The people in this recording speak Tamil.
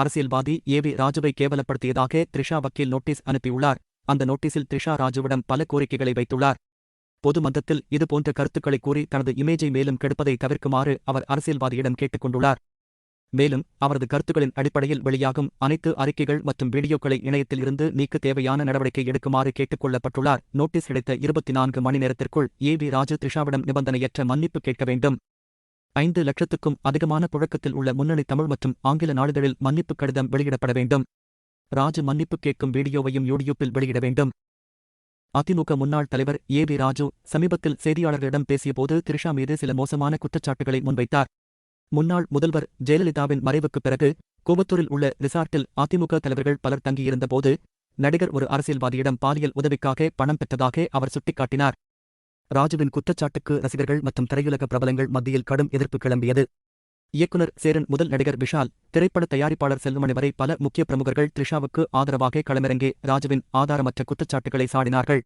அரசியல்வாதி ஏ வி ராஜுவை கேவலப்படுத்தியதாக த்ரிஷா வக்கீல் நோட்டீஸ் அனுப்பியுள்ளார். அந்த நோட்டீஸில் த்ரிஷா ராஜுவிடம் பல கோரிக்கைகளை வைத்துள்ளார். பொது மந்தத்தில் இதுபோன்ற கருத்துக்களை கூறி தனது இமேஜை மேலும் கெடுப்பதை தவிர்க்குமாறு அவர் அரசியல்வாதியிடம் கேட்டுக் கொண்டுள்ளார். மேலும் அவரது கருத்துக்களின் அடிப்படையில் வெளியாகும் அனைத்து அறிக்கைகள் மற்றும் வீடியோக்களை இணையத்தில் இருந்து நீக்க தேவையான நடவடிக்கை எடுக்குமாறு கேட்டுக் கொள்ளப்பட்டுள்ளார். நோட்டீஸ் கிடைத்த இருபத்தி நான்கு மணி நேரத்திற்குள் ஏ வி ராஜு த்ரிஷாவிடம் நிபந்தனையற்ற மன்னிப்பு கேட்க வேண்டும். ஐந்து லட்சத்துக்கும் அதிகமான புழக்கத்தில் உள்ள முன்னணி தமிழ் மற்றும் ஆங்கில நாளிதழில் மன்னிப்பு கடிதம் வெளியிடப்பட வேண்டும். ராஜு மன்னிப்பு கேட்கும் வீடியோவையும் யூடியூப்பில் வெளியிட வேண்டும். அதிமுக முன்னாள் தலைவர் ஏ வி ராஜு சமீபத்தில் செய்தியாளர்களிடம் பேசியபோது திரிஷா மீது சில மோசமான குற்றச்சாட்டுகளை முன்வைத்தார். முன்னாள் முதல்வர் ஜெயலலிதாவின் மறைவுக்குப் பிறகு கோபத்தூரில் உள்ள ரிசார்ட்டில் அதிமுக தலைவர்கள் பலர் தங்கியிருந்தபோது நடிகர் ஒரு அரசியல்வாதியிடம் பாலியல் உதவிக்காக பணம் பெற்றதாக அவர் சுட்டிக்காட்டினார். ராஜுவின் குற்றச்சாட்டுக்கு ரசிகர்கள் மற்றும் திரையுலக பிரபலங்கள் மத்தியில் கடும் எதிர்ப்பு கிளம்பியது. இயக்குனர் சேரன் முதல் நடிகர் விஷால் திரைப்பட தயாரிப்பாளர் செல்வமணி வரை பல முக்கிய பிரமுகர்கள் த்ரிஷாவுக்கு ஆதரவாக களமிறங்கி ராஜுவின் ஆதாரமற்ற குற்றச்சாட்டுகளை சாடினார்கள்.